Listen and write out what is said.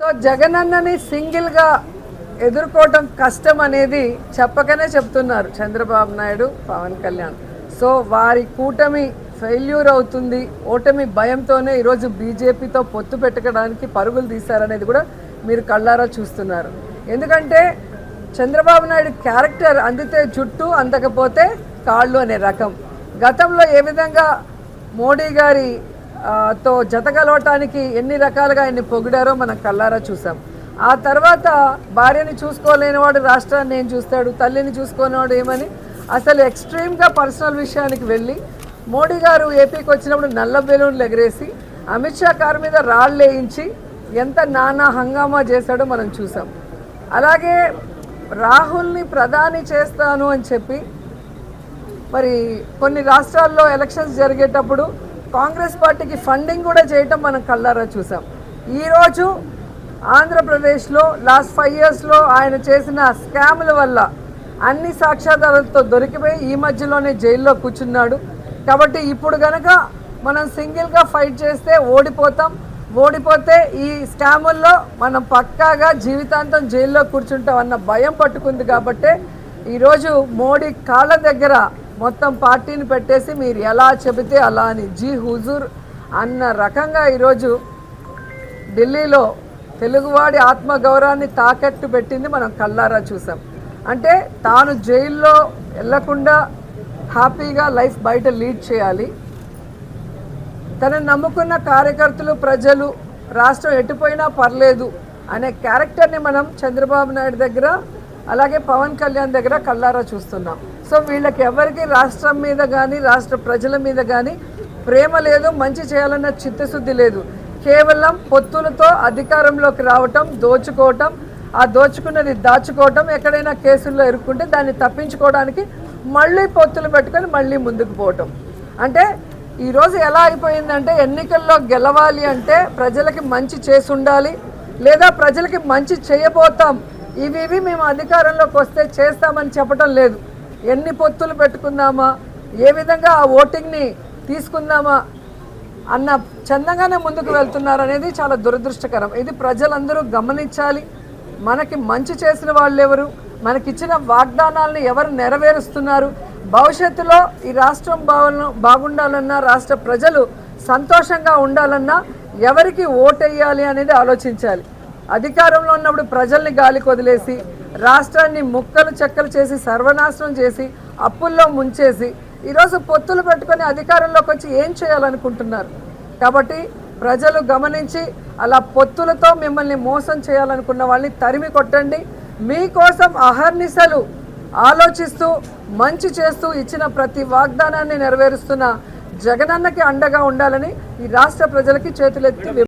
So జగనన్నని సింగిల్గా ఎదుర్కోవటం కష్టం అనేది చెప్పకనే చెప్తున్నారు చంద్రబాబు నాయుడు పవన్ కళ్యాణ్. సో వారి కూటమి ఫెయిల్యూర్ అవుతుంది ఓటమి భయంతోనే ఈరోజు బీజేపీతో పొత్తు పెట్టుకోవడానికి పరుగులు తీశారనేది కూడా మీరు కళ్ళారా చూస్తున్నారు. ఎందుకంటే చంద్రబాబు నాయుడు క్యారెక్టర్ అందితే జుట్టు అందకపోతే కాళ్ళు అనే రకం. గతంలో ఏ విధంగా మోడీ గారి తో జతగలవటానికి ఎన్ని రకాలుగా ఆయన్ని పొగిడారో మనం కళ్ళారా చూసాం. ఆ తర్వాత భార్యని చూసుకోలేనివాడు రాష్ట్రాన్ని ఏం చూస్తాడు? తల్లిని చూసుకోనివాడు ఏమని? అసలు ఎక్స్ట్రీమ్గా పర్సనల్ విషయానికి వెళ్ళి మోడీ గారు ఏపీకి వచ్చినప్పుడు నల్ల బెలూన్లు ఎగరేసి అమిత్ షా కారు మీద రాళ్ళు వేయించి ఎంత నానా హంగామా చేశాడో మనం చూసాం. అలాగే రాహుల్ని ప్రధాని చేస్తాను అని చెప్పి మరి కొన్ని రాష్ట్రాల్లో ఎలక్షన్స్ జరిగేటప్పుడు కాంగ్రెస్ పార్టీకి ఫండింగ్ కూడా చేయటం మనం కళ్ళారా చూసాం. ఈరోజు ఆంధ్రప్రదేశ్లో లాస్ట్ ఫైవ్ ఇయర్స్లో ఆయన చేసిన స్కాముల వల్ల అన్ని సాక్ష్యాధారాలతో దొరికిపోయి ఈ మధ్యలోనే జైల్లో కూర్చున్నాడు. కాబట్టి ఇప్పుడు గనక మనం సింగిల్గా ఫైట్ చేస్తే ఓడిపోతాం. ఓడిపోతే ఈ స్కాముల్లో మనం పక్కాగా జీవితాంతం జైల్లో కూర్చుంటాం అన్న భయం పట్టుకుంది కాబట్టే ఈరోజు మోడీ కాళ్ళ దగ్గర మొత్తం పార్టీని పెట్టేసి మీరు ఎలా చెబితే అలా అని. జీ హుజూర్ అన్న రకంగా ఈరోజు ఢిల్లీలో తెలుగువాడి ఆత్మగౌరవాన్ని తాకట్టు పెట్టింది మనం కళ్ళారా చూసాం. అంటే తాను జైల్లో వెళ్ళకుండా హ్యాపీగా లైఫ్ బయట లీడ్ చేయాలి. తనను నమ్ముకున్న కార్యకర్తలు ప్రజలు రాష్ట్రం ఎటుపోయినా పర్లేదు అనే క్యారెక్టర్ని మనం చంద్రబాబు నాయుడు దగ్గర అలాగే పవన్ కళ్యాణ్ దగ్గర కళ్ళారా చూస్తున్నాం. సో వీళ్ళకి ఎవరికి రాష్ట్రం మీద కానీ రాష్ట్ర ప్రజల మీద కానీ ప్రేమ లేదు మంచి చేయాలన్న చిత్తశుద్ధి లేదు. కేవలం పొత్తులతో అధికారంలోకి రావటం దోచుకోవటం ఆ దోచుకున్నది దాచుకోవటం ఎక్కడైనా కేసుల్లో ఇరుక్కుంటే దాన్ని తప్పించుకోవడానికి మళ్ళీ పొత్తులు పెట్టుకొని మళ్ళీ ముందుకు పోవటం. అంటే ఈరోజు ఎలా అయిపోయిందంటే ఎన్నికల్లో గెలవాలి అంటే ప్రజలకి మంచి చేసి ఉండాలి లేదా ప్రజలకి మంచి చేయబోతాం ఇవి ఇవి మేము అధికారంలోకి వస్తే చేస్తామని చెప్పడం లేదు. ఎన్ని పొత్తులు పెట్టుకుందామా? ఏ విధంగా ఆ ఓటింగ్ని తీసుకుందామా? అన్న చందంగానే ముందుకు వెళ్తున్నారు అనేది చాలా దురదృష్టకరం. ఇది ప్రజలందరూ గమనించాలి. మనకి మంచి చేసిన వాళ్ళు ఎవరు మనకిచ్చిన వాగ్దానాలను ఎవరు నెరవేరుస్తున్నారు? భవిష్యత్తులో ఈ రాష్ట్రం బాగు బాగుండాలన్నా రాష్ట్ర ప్రజలు సంతోషంగా ఉండాలన్నా ఎవరికి ఓటేయాలి అనేది ఆలోచించాలి. అధికారంలో ఉన్నప్పుడు ప్రజల్ని గాలికి వదిలేసి రాష్ట్రాన్ని ముక్కలు చెక్కలు చేసి సర్వనాశనం చేసి అప్పుల్లో ముంచేసి ఈరోజు పొత్తులు పెట్టుకొని అధికారంలోకి వచ్చి ఏం చేయాలనుకుంటున్నారు? కాబట్టి ప్రజలు గమనించి అలా పొత్తులతో మిమ్మల్ని మోసం చేయాలనుకున్న వాళ్ళని తరిమి కొట్టండి. మీకోసం అహర్నిశలు ఆలోచిస్తూ మంచి చేస్తూ ఇచ్చిన ప్రతి వాగ్దానాన్ని నెరవేరుస్తున్న జగనన్నకి అండగా ఉండాలని ఈ రాష్ట్ర ప్రజలకి చేతులెత్తి